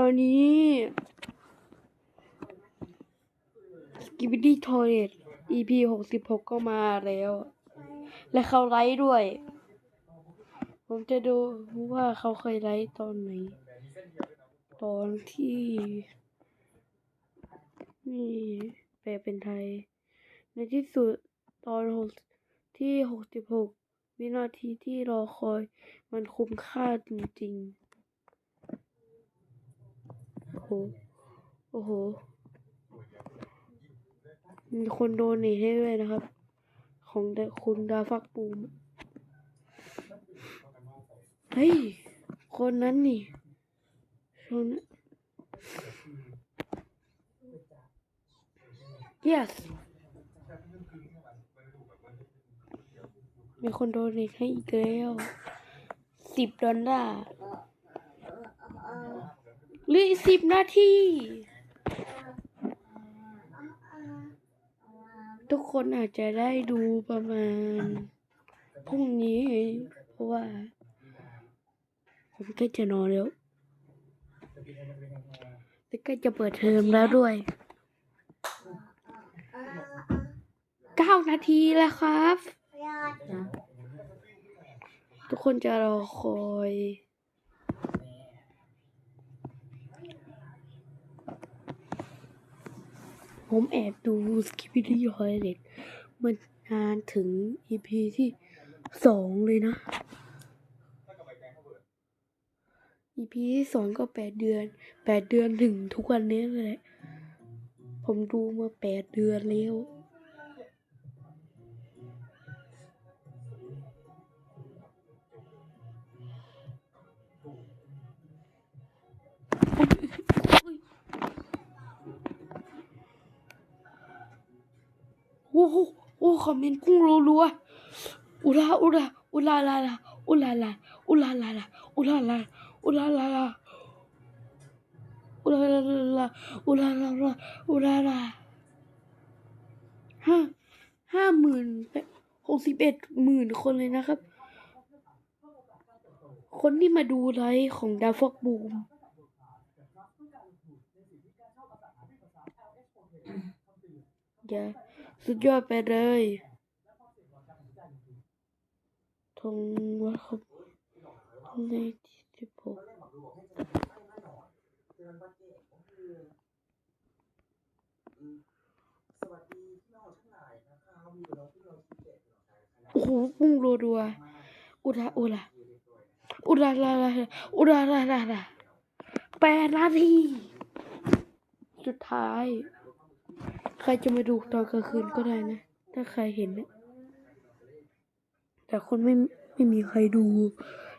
ตอนนี้สกิ i ดี้ทอยเลต EP หกสิบหกก็มาแล้ว และเขาไลฟ์ด้วย ผมจะดูว่าเขาเคยไลฟ์ตอนไหน ตอนที่นี่แปลเป็นไทย ในที่สุดตอนหกที่หกสิบหกวินาทีที่รอคอยมันคุ้มค่าจริงๆ โอ้โห โอ้โห มีคนโดนหนีให้ด้วยนะครับ ของคุณดาฟักปูม เฮ้ย คนนั้นนี่คนนั้น yes มีคนโดนเนทให้อีกแล้วสิบดอลลาร์ เหรืออีกสิบนาที ทุกคนอาจจะได้ดูประมาณพรุ่งนี้ เพราะว่า ผมใกล้จะนอนแล้วและใกล้จะเปิดเทอมแล้วด้วยเก้านาทีแล้วครับ ทุกคนจะรอคอย ผมแอบดูสกิปปี้ฮอยเด็กมันนานถึง EP ที่สองเลยนะ EP ที่สองก็แปดเดือนแปดเดือนถึงทุกวันนี้เลย ผมดูมาแปดเดือนแล้ว โอ้โหโอ้คอมเมนต์พุ่งรัวๆอุลาอุลาอุลาลาลาอุลาลาอุลาลาลาอุลาลาอุลาลาลาอุลาลาลาอุลาลาลาอุลาลาห้าห้าหมื่นหกสิบเอ็ดหมื่นคนเลยนะครับ คนที่มาดูไลฟ์ของดาฟอกบูมอย่า สุดยอดไปเลยทงวัดครับในที่สิบหกโอ้โหพุ่งรัวๆอุราอุราอุราลาลาอุราลาลาลาแปดนาที สุดท้าย ครจะมาดูตอนกลางคืนก็ได้นะ ถ้าใครเห็นนะแต่คนไม่ไม่มีใครดู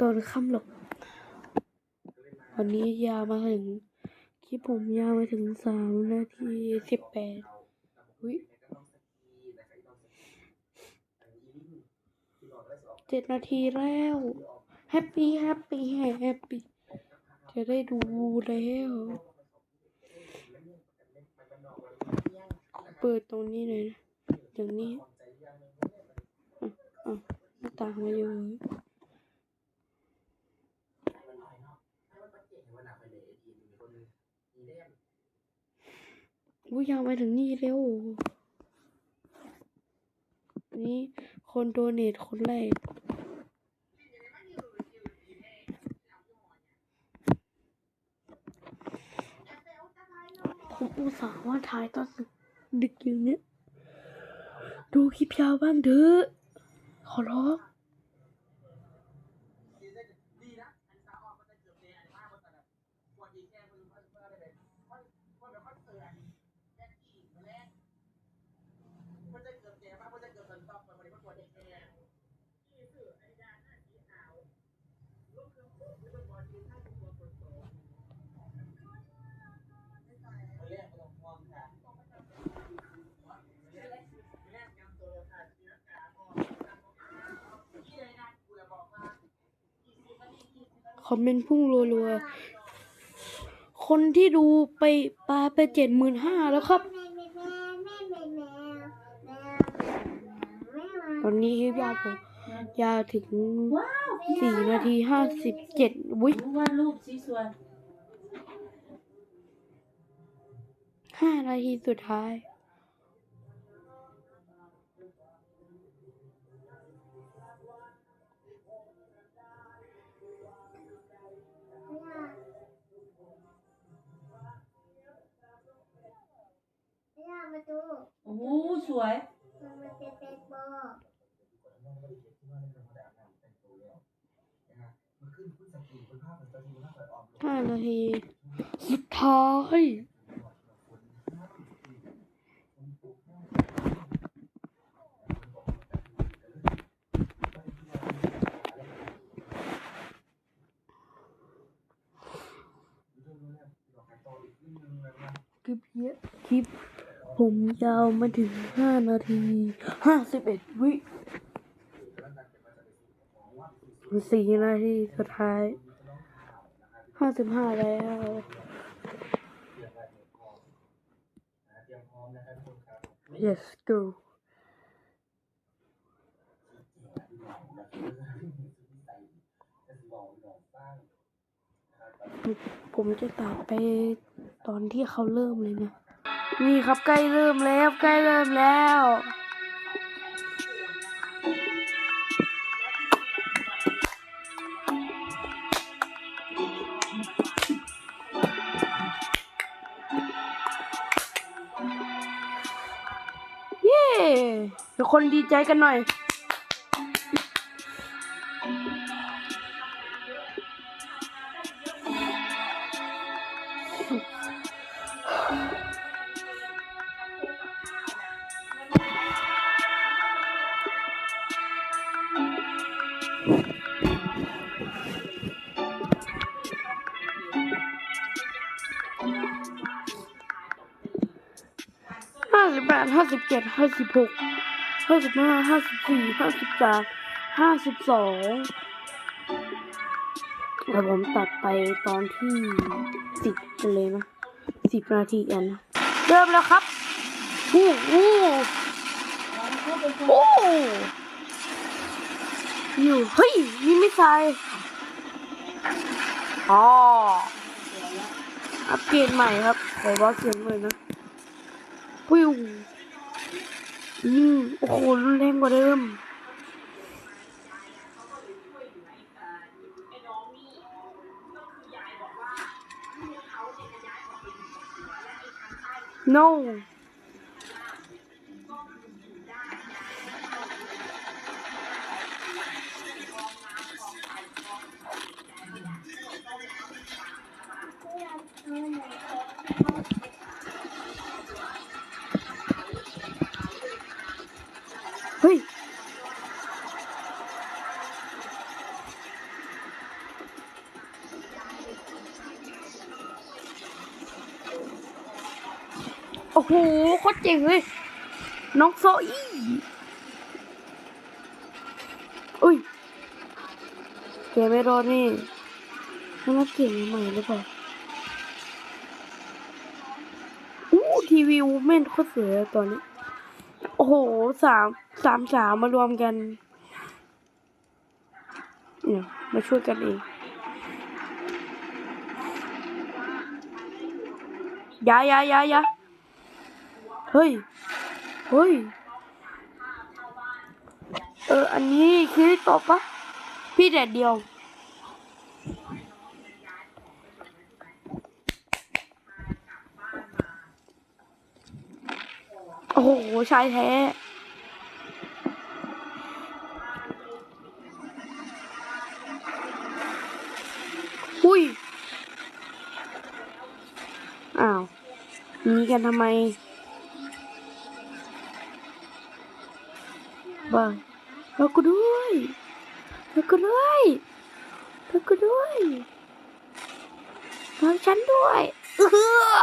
ตอนค่ำหรอก วันนี้ยาวมาถึงคลิปผมยาวมาถึงสามนาทีสิบแปดวิเจ็ดนาทีแล้วแฮปปี้แฮปปี้แฮปปี้จะได้ดูแล้ว เปิดตรงนี้เลยนะอย่างนี้อะอะหน้าต่างมาเยอะเลยอุ้ยยาวมาถึงนี่เร็วนี้คนโดเนทคนแรกผมอุตส่าห์ว่าถ่ายตอนดึ ดึกอย่างเนี้ย ดูคลิปยาวบ้างเถอะขอร้อง คอมเมนต์พุ่งรัวๆ คนที่ดูไปปาไปเจ็ดหมื่นห้าแล้วครับ ตอนนี้ยาวผมยาวถึงสี่นาทีห้าสิบเจ็ดวิว่ห้านาทีสุดท้าย วยมันมันเป็นเป็นโบห้านาที สุดท้ายคลิปเยอะคลิป ผมยาวมาถึงห้านาทีห้าสิบเอ็ดวิสี่นาทีสุดท้ายห้าสิบห้าแล้ว yes go ผมจะตัดไปตอนที่เขาเริ่มเลยนะ นี่ครับใกล้เริ่มแล้วใกล้เริ่มแล้วเย้เดี๋ยวคนดีใจกันหน่อย ห้าสิบแปดห้าสิบเจ็ดห้าสิบหกห้าสิบห้าห้าสิบสี่ห้าสิบสามห้าสิบสองแล้วผมตัดไปตอนที่สิบกันเลยนะสิบนาทีกันนะเริ่มแล้วครับ โอ้โหโอ้ อยู่เฮ้ยนี่ไม่ใช่อ๋ออัปเกรดใหม่ครับขอว่าเสียงเลยนะวิวอืมโอ้โหรุนแรงกว่าเดิม no โหโคตรเจ๋งเลย น้องโซอี้อุ้ยเกมไม่รอดนี่มันน่าเก่งใหม่หรือเปล่าอู้ทีวีวูแมนโคตรสวยอตอนนี้ โอ้โหสามสามสามมารวมกันเนี่ยมาช่วยกันเองอยาอยาอยายา เฮ้ย เฮ้ย เออ อันนี้คือตบปะพี่แดดเดียว โอ้โห ชายแท้อุ้ย อ้าวหนีกันทำไม บ้าเราก็ด้วยเราก็ด้วยเราก็ด้วยเราฉันด้วยเออ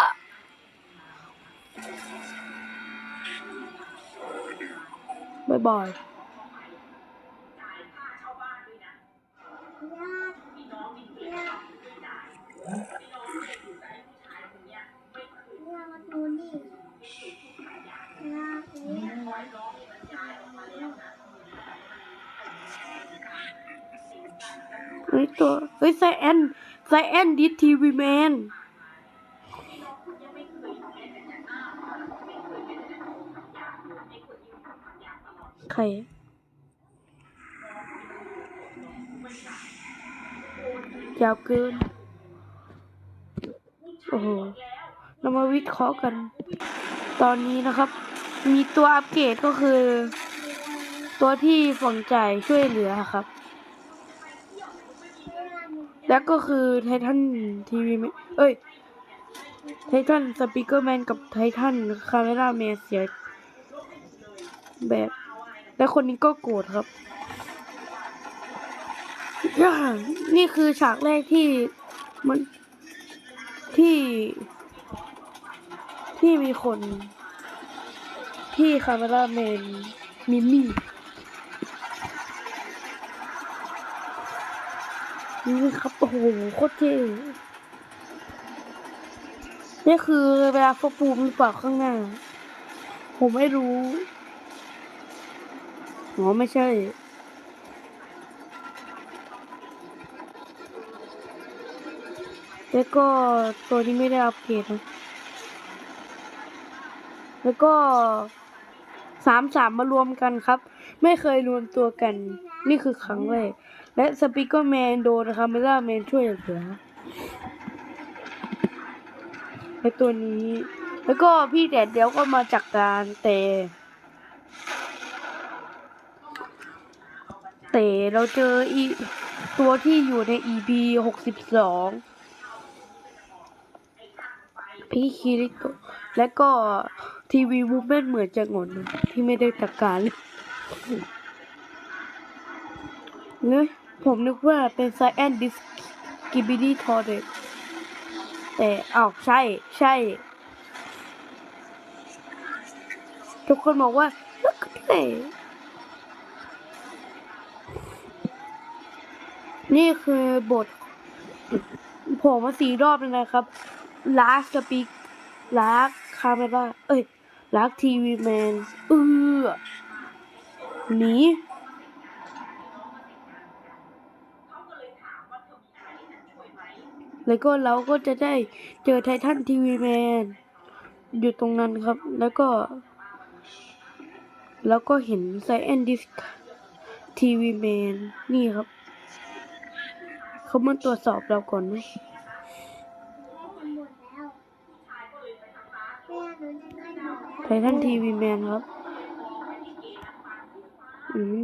บายบ ตัวเฮ้ยไซแอนไซแอนดิทีวีแมนใครยาวเกิน โอ้โห เรามาวิเคราะห์กัน ตอนนี้นะครับ มีตัวอัปเกรดก็คือ ตัวที่ฝั่งจช่วยเหลือครับ แล้วก็คือไททันทีวีเอ้ยไททันสปีกเกอร์แมนกับไททันคาเมราแมนเสียแบบ และคนนี้ก็โกรธครับย่านี่คือฉากแรกที่มันที่ ที่มีคน ที่คาเมราแมนมิมี่ นี่ครับโอ้โหโคตรเท่นี่คือเวลาเขาปูมหรือเปล่าข้างหน้า ผมไม่รู้หมอไม่ใช่แล้วก็ตัวนี้ไม่ได้อัปเกรดนะ แล้วก็สามสามมารวมกันครับ ไม่เคยรวมตัวกัน นี่คือครั้งแรก และสปีกเกอร์แมนโดนคาเมล่าแมนช่วยเหลือและตัวนี้ แล้วก็พี่แดดเดียวก็มาจากการแต่แต่เราเจออีตัวที่อยู่ใน EP หกสิบสองพี่คิริโตและก็ทีวีวูแมนเหมือนจะงอนที่ไม่ได้จัดการเลยเนอ ผมนึกว่าเป็นไซแอนดิสกิบิดี้ทอร์เรตแต่อ้าวใช่ ใช่ ทุกคนบอกว่าล้วก็เท่นี่คือบท ผมมาสี่รอบแล้วนะครับลาสปีกลากคาเมราเอ้ยลากทีวีแมนเออหนี แล้วก็เราก็จะได้เจอไททันทีวีแมนอยู่ตรงนั้นครับ แล้วก็ แล้วก็เห็นไซแอนดิสทีวีแมนนี่ครับเขามาตรวจสอบเราก่อนนะไททันทีวีแมนครับ อืม